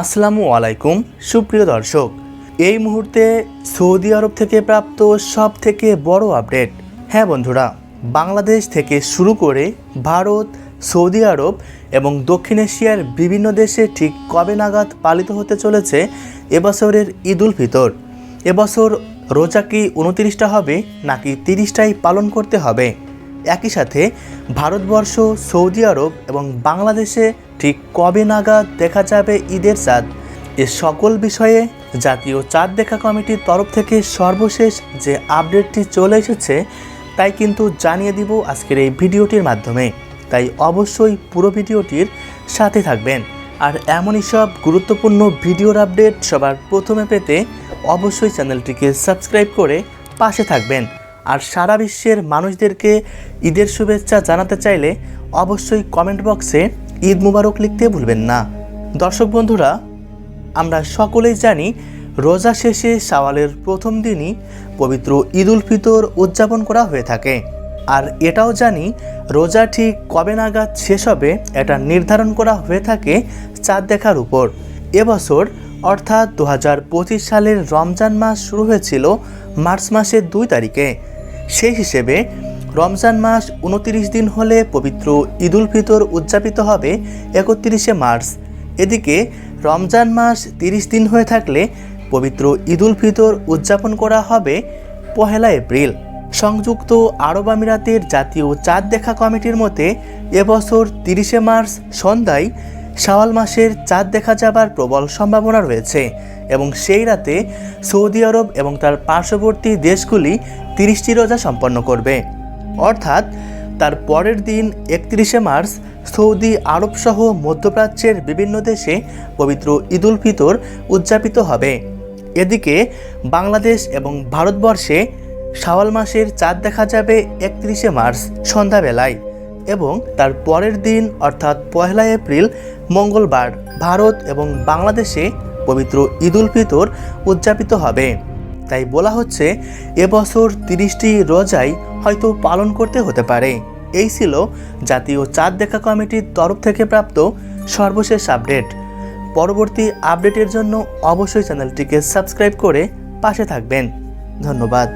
আসসালামু আলাইকুম, সুপ্রিয় দর্শক। এই মুহূর্তে সৌদি আরব থেকে প্রাপ্ত সব থেকে বড় আপডেট। হ্যাঁ বন্ধুরা, বাংলাদেশ থেকে শুরু করে ভারত, সৌদি আরব এবং দক্ষিণ এশিয়ার বিভিন্ন দেশে ঠিক কবে নাগাদ পালিত হতে চলেছে এবছরের ঈদ উল ফিতর। এবছর রোজা কি উনতিরিশটা হবে, নাকি তিরিশটাই পালন করতে হবে? একই সাথে ভারতবর্ষ, সৌদি আরব এবং বাংলাদেশে ঠিক কবে নাগাদ দেখা যাবে ঈদের চাঁদ? এ সকল বিষয়ে জাতীয় চাঁদ দেখা কমিটির তরফ থেকে সর্বশেষ যে আপডেটটি চলে এসেছে, তাই কিন্তু জানিয়ে দিব আজকের এই ভিডিওটির মাধ্যমে। তাই অবশ্যই পুরো ভিডিওটির সাথে থাকবেন। আর এমনই সব গুরুত্বপূর্ণ ভিডিওর আপডেট সবার প্রথমে পেতে অবশ্যই চ্যানেলটিকে সাবস্ক্রাইব করে পাশে থাকবেন। আর সারা বিশ্বের মানুষদেরকে ঈদের শুভেচ্ছা জানাতে চাইলে অবশ্যই কমেন্ট বক্সে ঈদ মুবারক লিখতে ভুলবেন না। দর্শক বন্ধুরা, আমরা সকলেই জানি রোজা শেষে শাওয়ালের প্রথম দিনই পবিত্র ঈদ উল ফিতর উদযাপন করা হয়ে থাকে। আর এটাও জানি রোজা ঠিক কবে নাগাদ শেষ হবে এটা নির্ধারণ করা হয়ে থাকে চাঁদ দেখার উপর। এবছর, অর্থাৎ দু হাজার পঁচিশ সালের রমজান মাস শুরু হয়েছিল মার্চ মাসের দুই তারিখে। সেই হিসেবে রমজান মাস উনতিরিশ দিন হলে পবিত্র ঈদুল ফিতর উদযাপিত হবে একত্রিশে মার্চ। এদিকে রমজান মাস তিরিশ দিন হয়ে থাকলে পবিত্র ঈদুল ফিতর উদযাপন করা হবে পহেলা এপ্রিল। সংযুক্ত আরব আমিরাতের জাতীয় চাঁদ দেখা কমিটির মতে, এবছর তিরিশে মার্চ সন্ধ্যায় শাওয়াল মাসের চাঁদ দেখা যাবার প্রবল সম্ভাবনা রয়েছে এবং সেই রাতে সৌদি আরব এবং তার পার্শ্ববর্তী দেশগুলি তিরিশটি রোজা সম্পন্ন করবে। অর্থাৎ তার পরের দিন একত্রিশে মার্চ সৌদি আরব সহ মধ্যপ্রাচ্যের বিভিন্ন দেশে পবিত্র ঈদুল ফিতর উদযাপিত হবে। এদিকে বাংলাদেশ এবং ভারতবর্ষে শাওয়াল মাসের চাঁদ দেখা যাবে একত্রিশে মার্চ সন্ধ্যাবেলায় এবং তার পরের দিন অর্থাৎ পয়লা এপ্রিল মঙ্গলবার ভারত এবং বাংলাদেশে পবিত্র ঈদুল ফিতর উদযাপিত হবে। তাই বলা হচ্ছে, এবছর তিরিশটি রোজাই হয়তো পালন করতে হতে পারে। এই ছিল জাতীয় চাঁদ দেখা কমিটির তরফ থেকে প্রাপ্ত সর্বশেষ আপডেট। পরবর্তী আপডেটের জন্য অবশ্যই চ্যানেলটিকে সাবস্ক্রাইব করে পাশে থাকবেন। ধন্যবাদ।